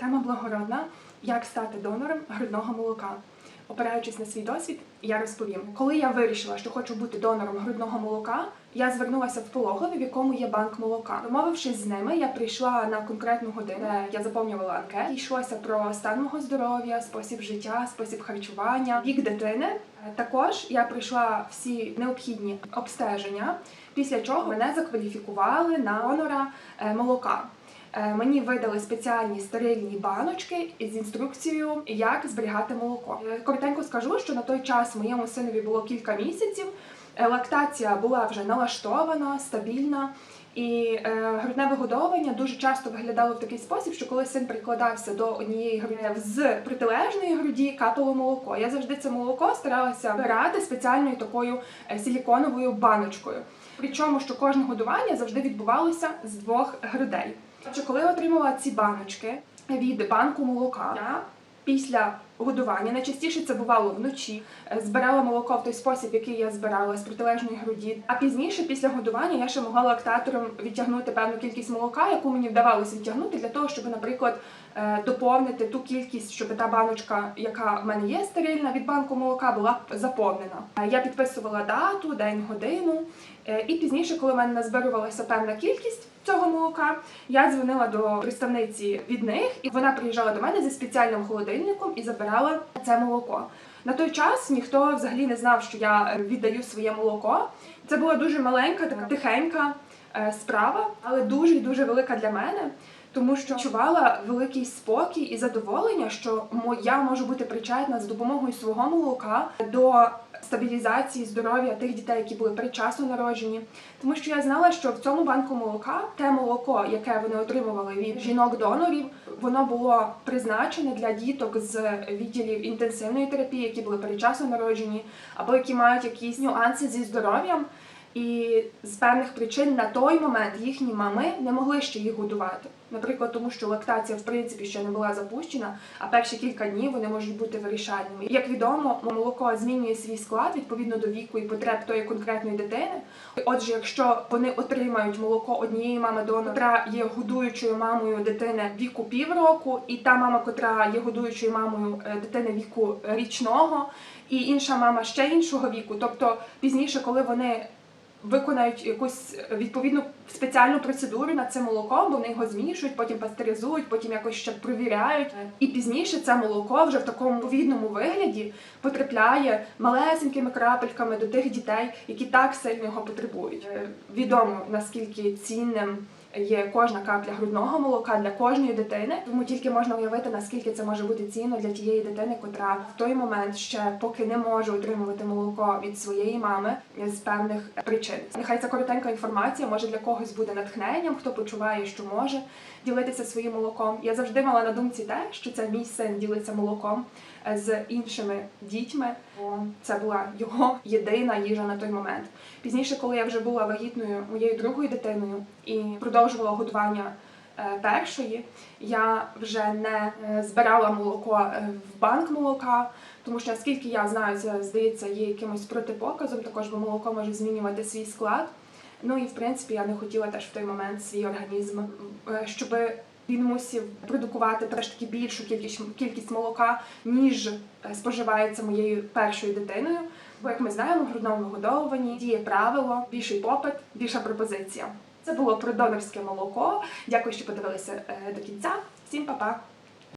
Тема благородна як стати донором грудного молока. Опираючись на свій досвід, я розповім. Коли я вирішила, що хочу бути донором грудного молока, я звернулася в пологові, в якому є банк молока. Домовившись з ними, я прийшла на конкретну годину. Я заповнювала анкету. Йшлося про стан мого здоров'я, спосіб життя, спосіб харчування, вік дитини. Також я пройшла всі необхідні обстеження, після чого мене закваліфікували на донора е, молока. Е, Мені видали спеціальні стерильні баночки із інструкцією, як зберігати молоко. Е, Коротенько скажу, що на той час моєму синові було кілька місяців. Е, Лактація була вже налаштована, стабільна. І грудне вигодовування дуже часто виглядало в такий спосіб, що коли син прикладався до однієї груди з протилежної груді, капало молоко. Я завжди це молоко старалася вбирати спеціальною такою силіконовою баночкою. Причому, що кожне годування завжди відбувалося з двох грудей. Отже, коли отримала ці баночки від банку молока, я після годування, найчастіше це бувало вночі, е, збирала молоко в той спосіб, який я збирала з протилежної груді. А пізніше, після годування, я ще могла лактатором відтягнути певну кількість молока, яку мені вдавалося відтягнути для того, щоб, наприклад, е, доповнити ту кількість, щоб та баночка, яка в мене є стерильна від банку молока, була заповнена. Е, Я підписувала дату, день, годину. І пізніше, коли в мене назбирувалася певна кількість цього молока, я дзвонила до представниці від них, і вона приїжджала до мене зі спеціальним холодильником і забирала це молоко. На той час ніхто взагалі не знав, що я віддаю своє молоко. Це була дуже маленька, така тихенька е, справа, але дуже і дуже велика для мене. Тому що відчувала великий спокій і задоволення, що мо- я можу бути причетна з допомогою свого молока до стабілізації здоров'я тих дітей, які були передчасно народжені. Тому що я знала, що в цьому банку молока те молоко, яке вони отримували від жінок-донорів, воно було призначене для діток з відділів інтенсивної терапії, які були передчасно народжені, або які мають якісь нюанси зі здоров'ям. І з певних причин на той момент їхні мами не могли ще їх годувати. Наприклад, тому що лактація в принципі ще не була запущена, а перші кілька днів вони можуть бути вирішальними. Як відомо, молоко змінює свій склад відповідно до віку і потреб тої конкретної дитини. Отже, якщо вони отримають молоко однієї мами донора, котра є годуючою мамою дитини віку півроку, і та мама, котра є годуючою мамою е, дитини віку річного, і інша мама ще іншого віку, тобто пізніше, коли вони виконають якусь відповідну спеціальну процедуру над цим молоком, бо вони його змішують, потім пастеризують, потім якось ще провіряють. І пізніше це молоко вже в такому відповідному вигляді потрапляє малесенькими крапельками до тих дітей, які так сильно його потребують. Відомо наскільки цінним. Є кожна капля грудного молока для кожної дитини, тому тільки можна уявити, наскільки це може бути цінно для тієї дитини, котра в той момент ще поки не може отримувати молоко від своєї мами з певних причин. Нехай ця коротенька інформація може для когось буде натхненням, хто почуває, що може ділитися своїм молоком. Я завжди мала на думці те, що це мій син ділиться молоком е, з іншими дітьми. Це була його єдина їжа на той момент. Пізніше, коли я вже була вагітною моєю другою дитиною і продовжувала годування е, першої, я вже не е, збирала молоко е, в банк молока, тому що наскільки я знаю, це здається є якимось протипоказом, також бо молоко може змінювати свій склад. Ну і в принципі я не хотіла теж в той момент свій організм, щоб він мусив продукувати трошки більшу кількість кількість молока, ніж споживається моєю першою дитиною. Бо, як ми знаємо, в грудному вигодовуванні діє правило більший попит, більша пропозиція. Це було про донорське молоко. Дякую, що подивилися е, до кінця. Всім па-па!